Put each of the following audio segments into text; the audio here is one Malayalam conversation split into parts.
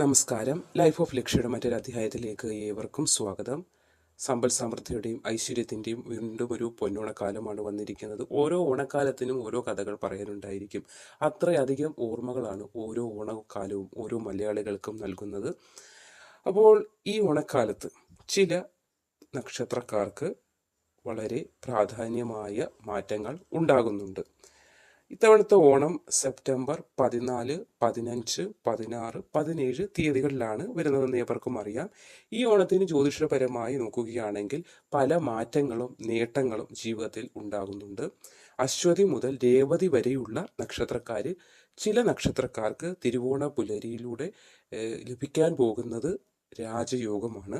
നമസ്കാരം. ലൈഫ് ഓഫ് ലക്ഷ്യയുടെ മറ്റൊരു അധ്യായത്തിലേക്ക് ഏവർക്കും സ്വാഗതം. സമ്പൽ സമൃദ്ധിയുടെയും ഐശ്വര്യത്തിന്റെയും വീണ്ടും ഒരു പൊന്നോണക്കാലമാണ് വന്നിരിക്കുന്നത്. ഓരോ ഓണക്കാലത്തിനും ഓരോ കഥകൾ പറയാനുണ്ടായിരിക്കും. അത്രയധികം ഓർമ്മകളാണ് ഓരോ ഓണക്കാലവും ഓരോ മലയാളികൾക്കും നൽകുന്നത്. അപ്പോൾ ഈ ഓണക്കാലത്ത് ചില നക്ഷത്രക്കാർക്ക് വളരെ പ്രാധാന്യമായ മാറ്റങ്ങൾ ഉണ്ടാകുന്നുണ്ട്. ഇത്തവണത്തെ ഓണം സെപ്റ്റംബർ പതിനാല് പതിനഞ്ച് പതിനാറ് പതിനേഴ് തീയതികളിലാണ് വരുന്നതെന്ന് ഏവർക്കും അറിയാം. ഈ ഓണത്തിന് ജ്യോതിഷപരമായി നോക്കുകയാണെങ്കിൽ പല മാറ്റങ്ങളും നേട്ടങ്ങളും ജീവിതത്തിൽ ഉണ്ടാകുന്നുണ്ട്. അശ്വതി മുതൽ രേവതി വരെയുള്ള നക്ഷത്രക്കാർ ചില നക്ഷത്രക്കാർക്ക് തിരുവോണ പുലരിയിലൂടെ ലഭിക്കാൻ പോകുന്നത് രാജയോഗമാണ്.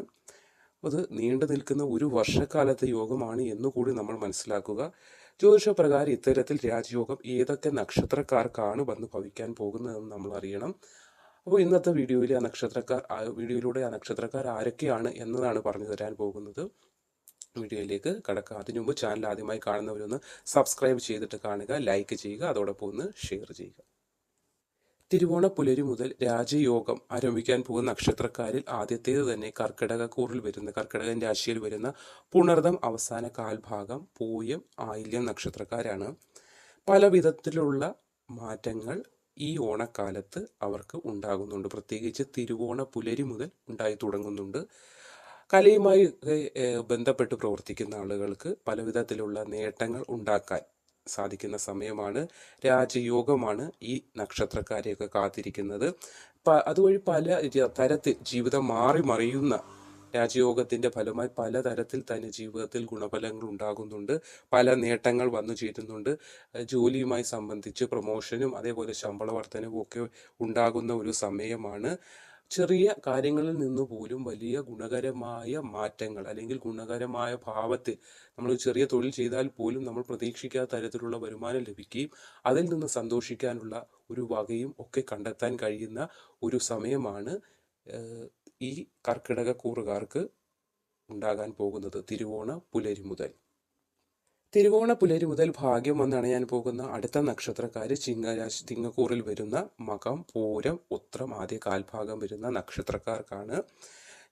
അത് നീണ്ടു നിൽക്കുന്ന ഒരു വർഷക്കാലത്തെ യോഗമാണ് എന്നുകൂടി നമ്മൾ മനസ്സിലാക്കുക. ജ്യോതിഷപ്രകാരം ഇത്തരത്തിൽ രാജയോഗം ഏതൊക്കെ നക്ഷത്രക്കാർക്കാണ് വന്ന് ഭവിക്കാൻ പോകുന്നതെന്ന് നമ്മൾ അറിയണം അപ്പോൾ ഇന്നത്തെ വീഡിയോയിൽ ആ നക്ഷത്രക്കാർ വീഡിയോയിലൂടെ ആ നക്ഷത്രക്കാർ ആരൊക്കെയാണ് എന്നതാണ് പറഞ്ഞു തരാൻ പോകുന്നത്. വീഡിയോയിലേക്ക് കടക്കാം. അതിനു മുമ്പ് ചാനൽ ആദ്യമായി കാണുന്നവരൊന്ന് സബ്സ്ക്രൈബ് ചെയ്തിട്ട് കാണുക ലൈക്ക് ചെയ്യുക അതോടൊപ്പം ഒന്ന് ഷെയർ ചെയ്യുക. തിരുവോണ പുലരി മുതൽ രാജയോഗം ആരംഭിക്കാൻ പോകുന്ന നക്ഷത്രക്കാരിൽ ആദ്യത്തേത് തന്നെ കർക്കിടക കൂറിൽ വരുന്ന കർക്കിടകൻ രാശിയിൽ വരുന്ന പുണർദം അവസാന കാൽഭാഗം പൂയം ആയില്യം നക്ഷത്രക്കാരാണ്. പല വിധത്തിലുള്ള മാറ്റങ്ങൾ ഈ ഓണക്കാലത്ത് അവർക്ക് ഉണ്ടാകുന്നുണ്ട്. പ്രത്യേകിച്ച് തിരുവോണ പുലരി മുതൽ ഉണ്ടായി തുടങ്ങുന്നുണ്ട്. കലയുമായി ബന്ധപ്പെട്ട് പ്രവർത്തിക്കുന്ന ആളുകൾക്ക് പലവിധത്തിലുള്ള നേട്ടങ്ങൾ ഉണ്ടാക്കാൻ സാധിക്കുന്ന സമയമാണ്. രാജയോഗമാണ് ഈ നക്ഷത്രക്കാരെയൊക്കെ കാത്തിരിക്കുന്നത്. അതുവഴി പല തരത്തിൽ ജീവിതം മാറി മറിയുന്ന രാജയോഗത്തിന്റെ ഫലമായി പലതരത്തിൽ തന്നെ ജീവിതത്തിൽ ഗുണഫലങ്ങൾ ഉണ്ടാകുന്നുണ്ട്. പല നേട്ടങ്ങൾ വന്നു ചേരുന്നുണ്ട്. ജോലിയുമായി സംബന്ധിച്ച് പ്രൊമോഷനും അതേപോലെ ശമ്പള വർധനവും ഒക്കെ ഉണ്ടാകുന്ന ഒരു സമയമാണ്. ചെറിയ കാര്യങ്ങളിൽ നിന്ന് പോലും വലിയ ഗുണകരമായ മാറ്റങ്ങൾ അല്ലെങ്കിൽ ഗുണകരമായ ഭാവത്തിൽ നമ്മൾ ചെറിയ തൊഴിൽ ചെയ്താൽ പോലും നമ്മൾ പ്രതീക്ഷിക്കാത്ത തരത്തിലുള്ള വരുമാനം ലഭിക്കുകയും അതിൽ നിന്ന് സന്തോഷിക്കാനുള്ള ഒരു വകയും ഒക്കെ കണ്ടെത്താൻ കഴിയുന്ന ഒരു സമയമാണ് ഈ കർക്കിടക കൂറുകാർക്ക് ഉണ്ടാകാൻ പോകുന്നത് തിരുവോണ പുലരി മുതൽ. തിരുവോണ പുലരി മുതൽ ഭാഗ്യം വന്നണയാൻ പോകുന്ന അടുത്ത നക്ഷത്രക്കാര് ചിങ്ങരാശി തിങ്ങക്കൂറിൽ വരുന്ന മകം പൂരം ഉത്രം ആദ്യ കാൽഭാഗം വരുന്ന നക്ഷത്രക്കാർക്കാണ്.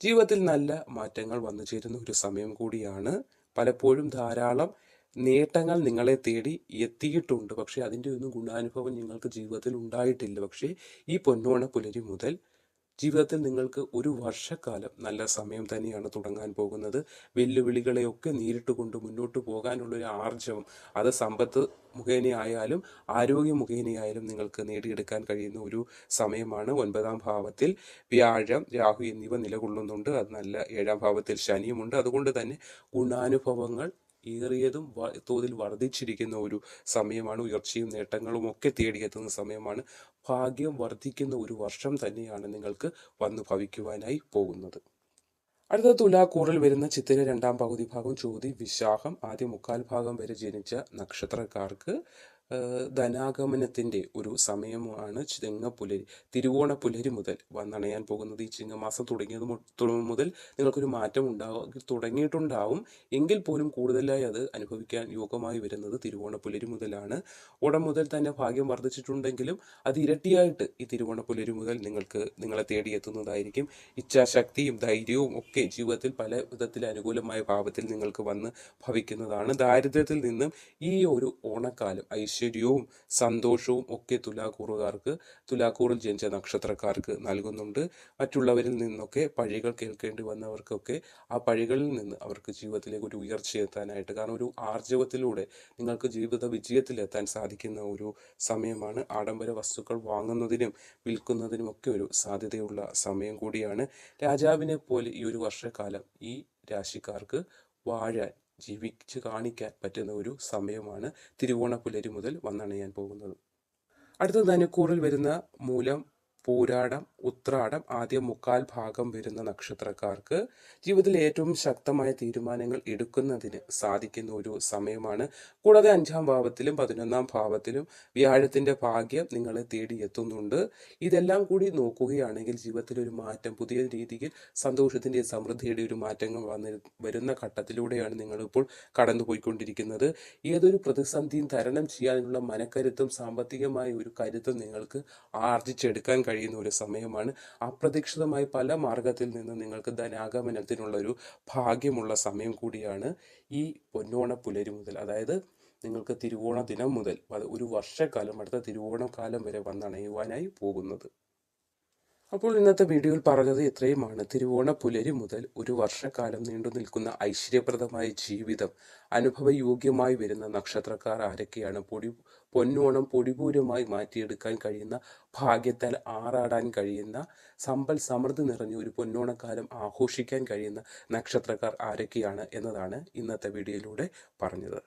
ജീവിതത്തിൽ നല്ല മാറ്റങ്ങൾ വന്നു ചേരുന്ന ഒരു സമയം കൂടിയാണ്. പലപ്പോഴും ധാരാളം നേട്ടങ്ങൾ നിങ്ങളെ തേടി എത്തിയിട്ടുണ്ട്. പക്ഷേ അതിന്റെ ഒന്നും ഗുണാനുഭവം നിങ്ങൾക്ക് ജീവിതത്തിൽ ഉണ്ടായിട്ടില്ല. പക്ഷേ ഈ പൊന്നോണ പുലരി മുതൽ ജീവിതത്തിൽ നിങ്ങൾക്ക് ഒരു വർഷക്കാലം നല്ല സമയം തന്നെയാണ് തുടങ്ങാൻ പോകുന്നത്. വെല്ലുവിളികളെയൊക്കെ നേരിട്ടുകൊണ്ട് മുന്നോട്ട് പോകാനുള്ള ഒരു ആർജവം അത് സമ്പത്ത് മുഖേനയായാലും ആരോഗ്യ മുഖേനയായാലും നിങ്ങൾക്ക് നേടിയെടുക്കാൻ കഴിയുന്ന ഒരു സമയമാണ്. ഒൻപതാം ഭാവത്തിൽ വ്യാഴം രാഹു എന്നിവ നിലകൊള്ളുന്നുണ്ട്. അത് നല്ല ഏഴാം ഭാവത്തിൽ ശനിയുമുണ്ട്. അതുകൊണ്ട് തന്നെ ഗുണാനുഭവങ്ങൾ ഏറിയതും തോതിൽ വർദ്ധിച്ചിരിക്കുന്ന ഒരു സമയമാണ്. ഉയർച്ചയും നേട്ടങ്ങളും ഒക്കെ തേടിയെത്തുന്ന സമയമാണ്. ഭാഗ്യം വർദ്ധിക്കുന്ന ഒരു വർഷം തന്നെയാണ് നിങ്ങൾക്ക് വന്നു ഭവിക്കുവാനായി പോകുന്നത്. അടുത്ത തുലാക്കൂറിൽ വരുന്ന ചിത്തിര രണ്ടാം പകുതി ഭാഗം ചോതി വിശാഖം. ആദ്യ മുക്കാൽ ഭാഗം വരെ ജനിച്ച നക്ഷത്രക്കാർക്ക് ഏഹ്, ധനാഗമനത്തിന്റെ ഒരു സമയമാണ് ചിങ്ങപ്പുലരി തിരുവോണ പുലരി മുതൽ വന്നണയാൻ പോകുന്നത്. ഈ ചിങ്ങമാസം തുടങ്ങിയത് മുതൽ നിങ്ങൾക്കൊരു മാറ്റം ഉണ്ടാകും തുടങ്ങിയിട്ടുണ്ടാവും. എങ്കിൽ പോലും കൂടുതലായി അത് അനുഭവിക്കാൻ യോഗമായി വരുന്നത് തിരുവോണ പുലരി മുതലാണ്. ഉടൻ മുതൽ തന്നെ ഭാഗ്യം വർദ്ധിച്ചിട്ടുണ്ടെങ്കിലും അത് ഇരട്ടിയായിട്ട് ഈ തിരുവോണ പുലരി മുതൽ നിങ്ങൾക്ക് നിങ്ങളെ തേടിയെത്തുന്നതായിരിക്കും ഇച്ഛാശക്തിയും ധൈര്യവും ഒക്കെ ജീവിതത്തിൽ പല വിധത്തിൽ അനുകൂലമായ ഭാവത്തിൽ നിങ്ങൾക്ക് വന്ന് ഭവിക്കുന്നതാണ്. ദാരിദ്ര്യത്തിൽ നിന്നും ഈ ഒരു ഓണക്കാലം ഐശ്വര്യവും സന്തോഷവും ഒക്കെ തുലാക്കൂറുകാർക്ക് തുലാക്കൂറിൽ ജനിച്ച നക്ഷത്രക്കാർക്ക് നൽകുന്നുണ്ട്. മറ്റുള്ളവരിൽ നിന്നൊക്കെ പഴികൾ കേൾക്കേണ്ടി വന്നവർക്കൊക്കെ ആ പഴികളിൽ നിന്ന് അവർക്ക് ജീവിതത്തിലേക്ക് ഒരു ഉയർച്ച എത്താനായിട്ട് കാരണം ഒരു ആർജവത്തിലൂടെ നിങ്ങൾക്ക് ജീവിത വിജയത്തിലെത്താൻ സാധിക്കുന്ന ഒരു സമയമാണ്. ആഡംബര വസ്തുക്കൾ വാങ്ങുന്നതിനും വിൽക്കുന്നതിനും ഒക്കെ ഒരു സാധ്യതയുള്ള സമയം കൂടിയാണ്. രാജാവിനെ പോലെ ഈ ഒരു വർഷക്കാലം ഈ രാശിക്കാർക്ക് വാഴാൻ ജീവിച്ച് കാണിക്കാൻ പറ്റുന്ന ഒരു സമയമാണ് തിരുവോണ പുലരി മുതൽ വന്നണയാൻ പോകുന്നത്. അടുത്ത ധനുക്കൂറിൽ വരുന്ന മൂലം പൂരാടം ഉത്രാടം ആദ്യം മുക്കാൽ ഭാഗം വരുന്ന നക്ഷത്രക്കാർക്ക് ജീവിതത്തിൽ ഏറ്റവും ശക്തമായ തീരുമാനങ്ങൾ എടുക്കുന്നതിന് സാധിക്കുന്ന ഒരു സമയമാണ്. കൂടാതെ അഞ്ചാം ഭാവത്തിലും പതിനൊന്നാം ഭാവത്തിലും വ്യാഴത്തിന്റെ ഭാഗ്യം നിങ്ങളെ തേടി എത്തുന്നുണ്ട്. ഇതെല്ലാം കൂടി നോക്കുകയാണെങ്കിൽ ജീവിതത്തിൽ ഒരു മാറ്റം പുതിയ രീതിയിൽ സന്തോഷത്തിന്റെ സമൃദ്ധിയുടെ ഒരു മാറ്റങ്ങൾ വന്നി വരുന്ന ഘട്ടത്തിലൂടെയാണ് നിങ്ങളിപ്പോൾ കടന്നുപോയിക്കൊണ്ടിരിക്കുന്നത്. ഏതൊരു പ്രതിസന്ധിയും തരണം ചെയ്യാനുള്ള മനക്കരുത്തും സാമ്പത്തികമായ ഒരു കരുത്തും നിങ്ങൾക്ക് ആർജിച്ചെടുക്കാൻ കഴിയും. കഴിയുന്ന ഒരു സമയമാണ്. അപ്രതീക്ഷിതമായി പല മാർഗത്തിൽ നിന്ന് നിങ്ങൾക്ക് ധനാഗമനത്തിനുള്ള ഒരു ഭാഗ്യമുള്ള സമയം കൂടിയാണ് ഈ പൊന്നോണ പുലരി മുതൽ. അതായത് നിങ്ങൾക്ക് തിരുവോണ ദിനം മുതൽ ഒരു വർഷക്കാലം അടുത്ത തിരുവോണക്കാലം വരെ വന്നണയുവാനായി പോകുന്നത്. അപ്പോൾ ഇന്നത്തെ വീഡിയോയിൽ പറഞ്ഞത് ഇത്രയുമാണ്. തിരുവോണ പുലരി മുതൽ ഒരു വർഷക്കാലം നീണ്ടു നിൽക്കുന്ന ഐശ്വര്യപ്രദമായ ജീവിതം അനുഭവയോഗ്യമായി വരുന്ന നക്ഷത്രക്കാർ ആരൊക്കെയാണ്? പൊടി പൊന്നോണം പൊടിപൂരമായി മാറ്റിയെടുക്കാൻ കഴിയുന്ന ഭാഗ്യത്താൽ ആറാടാൻ കഴിയുന്ന സമ്പൽ സമൃദ്ധി നിറഞ്ഞ ഒരു പൊന്നോണക്കാലം ആഘോഷിക്കാൻ കഴിയുന്ന നക്ഷത്രക്കാർ ആരൊക്കെയാണ് എന്നതാണ് ഇന്നത്തെ വീഡിയോയിലൂടെ പറഞ്ഞത്.